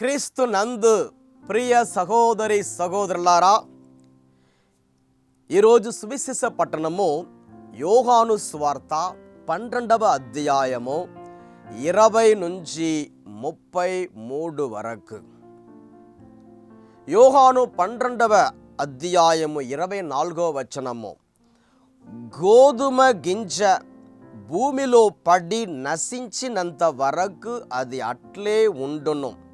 క్రీస్తు నందు ప్రియ సహోదరి సహోదరులారా ఈరోజు సువిశేష పట్టణము యోగాను స్వార్త పన్నెండవ అధ్యాయము ఇరవై నుంచి ముప్పై మూడు వరకు. యోగాను పన్నెండవ అధ్యాయము ఇరవై నాలుగవ వచనము. గోధుమ గింజ భూమిలో పడి నశించినంత వరకు అది అట్లే ఉండును.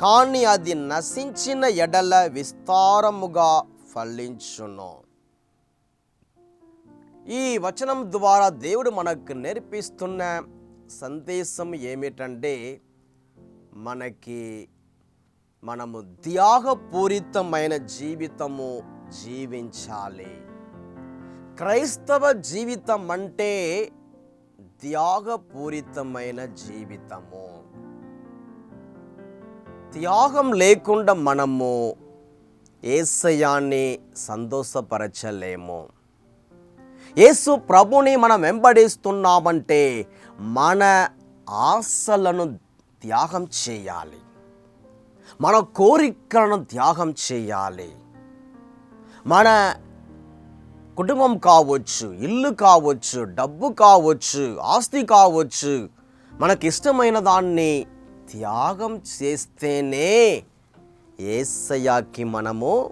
కానీ అది నశించిన ఎడల విస్తారముగా ఫలించును. ఈ వచనం ద్వారా దేవుడు మనకు నేర్పిస్తున్న సందేశం ఏమిటంటే మనకి మనము త్యాగపూరితమైన జీవితము జీవించాలి. క్రైస్తవ జీవితం అంటే త్యాగపూరితమైన జీవితము. త్యాగం లేకుండా మనము ఏసయాన్ని సంతోషపరచలేము. యేసు ప్రభుని మనం వెంబడిస్తున్నామంటే మన ఆశలను త్యాగం చేయాలి. మన కోరికలను త్యాగం చేయాలి. మన కుటుంబం కావచ్చు ఇల్లు కావచ్చు డబ్బు కావచ్చు ఆస్తి కావచ్చు మనకిష్టమైన దాన్ని త్యాగం చేస్తేనే ఏసయాకి మనము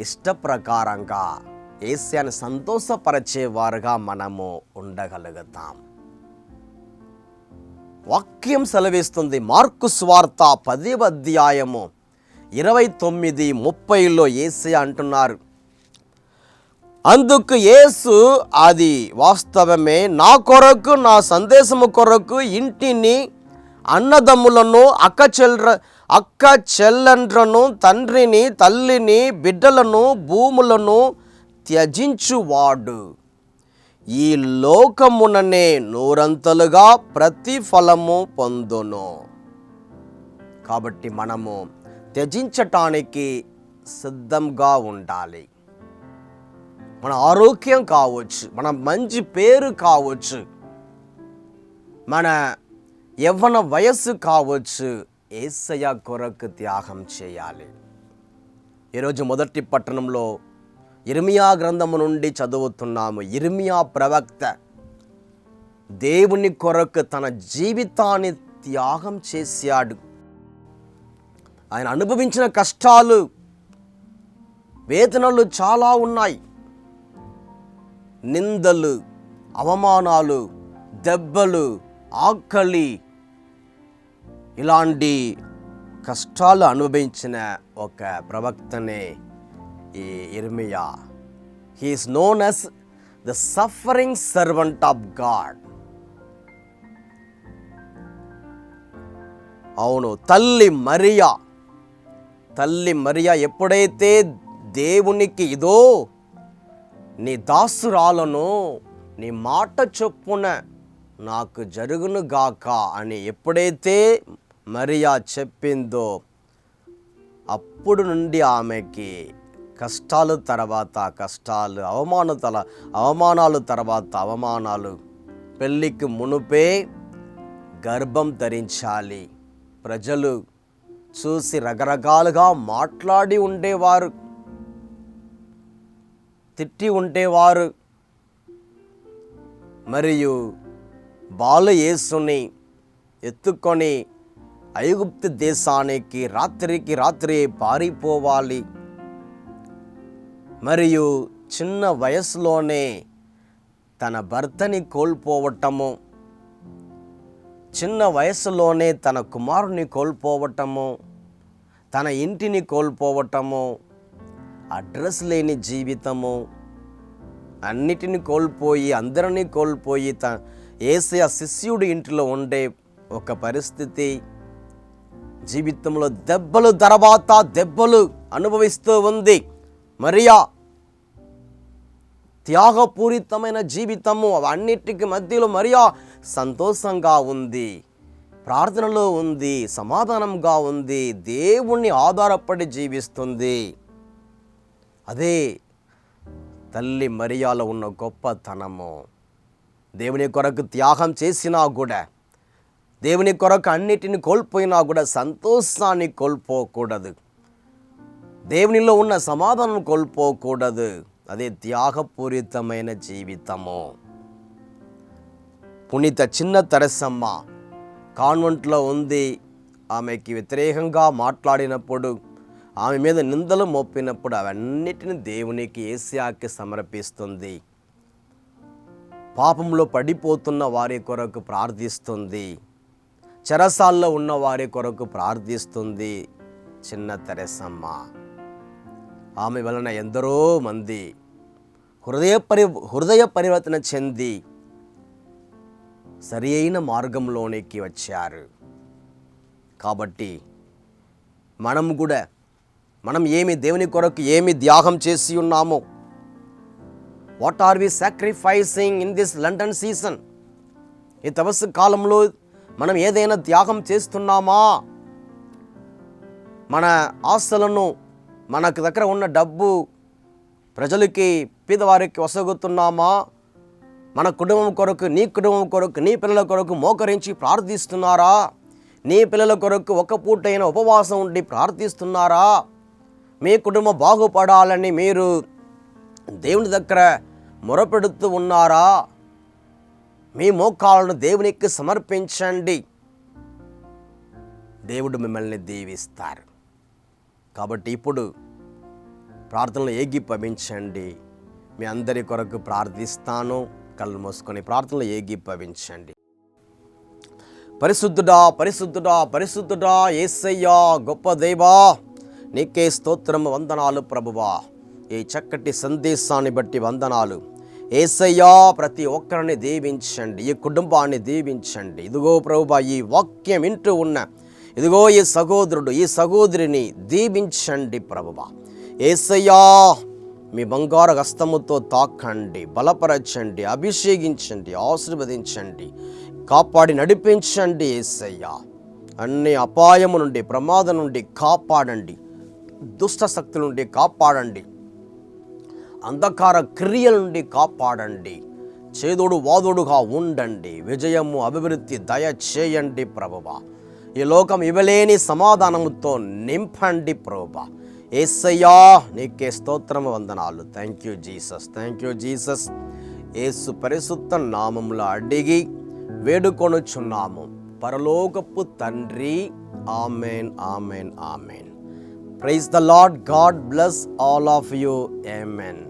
ఇష్ట ప్రకారంగా ఏసయాన్ని సంతోషపరిచేవారుగా మనము ఉండగలుగుతాం. వాక్యం సెలవిస్తుంది మార్కు స్వార్త పదివ అధ్యాయము ఇరవై తొమ్మిది ముప్పైలో ఏసయ అంటున్నారు అందుకు యేసు అది వాస్తవమే. నా కొరకు నా సందేశము కొరకు ఇంటిని అన్నదమ్ములను అక్క చెల్ర అక్క చెల్లెండ్రను తండ్రిని తల్లిని బిడ్డలను భూములను త్యజించువాడు. ఈ లోకముననే నూరంతలుగా ప్రతిఫలము పొందును. కాబట్టి మనము త్యజించటానికి సిద్ధంగా ఉండాలి. మన ఆరోగ్యం కావచ్చు మన మంచి పేరు కావచ్చు మన యవ్వన వయస్సు కావచ్చు ఏసయ కొరకు త్యాగం చేయాలి. ఈరోజు మొదటి పట్టణంలో ఇర్మియా గ్రంథము నుండి చదువుతున్నాము. ఇర్మియా ప్రవక్త దేవుని కొరకు తన జీవితాన్ని త్యాగం చేశాడు. ఆయన అనుభవించిన కష్టాలు వేతనలు చాలా ఉన్నాయి. నిందలు అవమానాలు దెబ్బలు ఆకలి ఇలాంటి కష్టాలు అనుభవించిన ఒక ప్రవక్తనే ఈ ఇర్మియా he is known as the suffering servant of God అవును తల్లి మరియా. తల్లి మరియా ఎప్పుడైతే దేవునికి ఇదో నీ దాసురాలను నీ మాట చొప్పున నాకు జరుగును గాక అని ఎప్పుడైతే మరియా చెప్పిందో అప్పుడు నుండి ఆమెకి కష్టాలు తర్వాత కష్టాలు అవమాన తల అవమానాలు తర్వాత అవమానాలు. పెళ్ళికి మునుపే గర్భం ధరించాలి. ప్రజలు చూసి రకరకాలుగా మాట్లాడి ఉండేవారు తిట్టి ఉండేవారు. మరియు బాలు యేసుని ఎత్తుకొని ఐగుప్తు దేశానికి రాత్రికి రాత్రి పారిపోవాలి. మరియు చిన్న వయసులోనే తన భర్తని కోల్పోవటము చిన్న వయసులోనే తన కుమారుని కోల్పోవటము తన ఇంటిని కోల్పోవటము అడ్రస్ లేని జీవితము అన్నిటిని కోల్పోయి అందరినీ కోల్పోయి త ఏసయ శిష్యుడి ఇంటిలో ఉండే ఒక పరిస్థితి జీవితంలో దెబ్బలు తర్వాత దెబ్బలు అనుభవిస్తూ ఉంది. మరియా త్యాగపూరితమైన జీవితము అన్నిటికి మధ్యలో మరియా సంతోషంగా ఉంది. ప్రార్థనలో ఉంది సమాధానంగా ఉంది దేవుణ్ణి ఆధారపడి జీవిస్తుంది. అదే తల్లి మరియాలో ఉన్న గొప్పతనము. దేవుని కొరకు త్యాగం చేసినా కూడా దేవుని కొరకు అన్నిటిని కోల్పోయినా కూడా సంతోషాన్ని కోల్పోకూడదు. దేవునిలో ఉన్న సమాధానం కోల్పోకూడదు. అదే త్యాగపూరితమైన జీవితము. పునీత చిన్న తరసమ్మ కాన్వెంట్లో ఉంది. ఆమెకి వ్యతిరేకంగా మాట్లాడినప్పుడు ఆమె మీద నిందలు మోపినప్పుడు అవన్నిటిని దేవునికి ఏసియాకి సమర్పిస్తుంది. పాపంలో పడిపోతున్న వారి కొరకు ప్రార్థిస్తుంది. చెరసాల్లో ఉన్న వారి కొరకు ప్రార్థిస్తుంది చిన్న తెరసమ్మ. ఆమె వలన ఎందరో మంది హృదయ పరి హృదయ పరివర్తన చెంది సరి అయిన మార్గంలోనికి వచ్చారు. కాబట్టి మనం కూడా మనం ఏమి దేవుని కొరకు ఏమి త్యాగం చేసి ఉన్నామో what are we sacrificing in this Lenten season ఈ తపస్సు కాలంలో మనం ఏదైనా త్యాగం చేస్తున్నామా? మన ఆస్తులను మనకు దగ్గర ఉన్న డబ్బు ప్రజలకి పేదవారికి వసగుతున్నామా మన కుటుంబం కొరకు నీ కుటుంబం కొరకు నీ పిల్లల కొరకు మోకరించి ప్రార్థిస్తున్నారా? నీ పిల్లల కొరకు ఒక పూటైన ఉపవాసం ఉండి ప్రార్థిస్తున్నారా? మీ కుటుంబం బాగుపడాలని మీరు దేవుని దగ్గర మొరపెడుతూ ఉన్నారా? మీ మోకాలను దేవునికి సమర్పించండి. దేవుడు మిమ్మల్ని దీవిస్తారు. కాబట్టి ఇప్పుడు ప్రార్థనలు ఏకీభవించండి మీ అందరి కొరకు ప్రార్థిస్తాను. కళ్ళు మూసుకొని ప్రార్థనలు ఏకీభవించండి పరిశుద్ధుడా పరిశుద్ధుడా పరిశుద్ధుడా ఏసయ్యా గొప్ప దేవా నీకే స్తోత్రం వందనాలు ప్రభువా. ఈ చక్కటి సందేశాన్ని బట్టి వందనాలు. ఏసయ్యా ప్రతి ఒక్కరిని దీవించండి ఈ కుటుంబాన్ని దీవించండి. ఇదిగో ప్రభువా ఈ వాక్యం వింటూ ఉన్న ఇదిగో ఈ సహోదరుడు ఈ సహోదరిని దీవించండి ప్రభువా. ఏసయ్యా మీ బంగారు హస్తముతో తాకండి బలపరచండి అభిషేకించండి ఆశీర్వదించండి కాపాడి నడిపించండి ఏసయ్యా. అన్ని అపాయము నుండి ప్రమాదం నుండి కాపాడండి దుష్ట శక్తుల నుండి కాపాడండి. అంధకార క్రియల నుండి కాపాడండి. చేదోడు వాదోడుగా ఉండండి. విజయము అభివృద్ధి దయ చేయండి ప్రభువా. ఈ లోకం ఇవ్వలేని సమాధానముతో నింపండి ప్రభువ. ఏసయ్యా నీకే స్తోత్రం వందనాలు. Thank you Jesus thank you Jesus ఏసు పరిశుద్ధ నామంలో అడిగి వేడుకొనుచున్నాము. పరలోకపు తండ్రి. Amen amen amen. Praise the Lord God bless all of you amen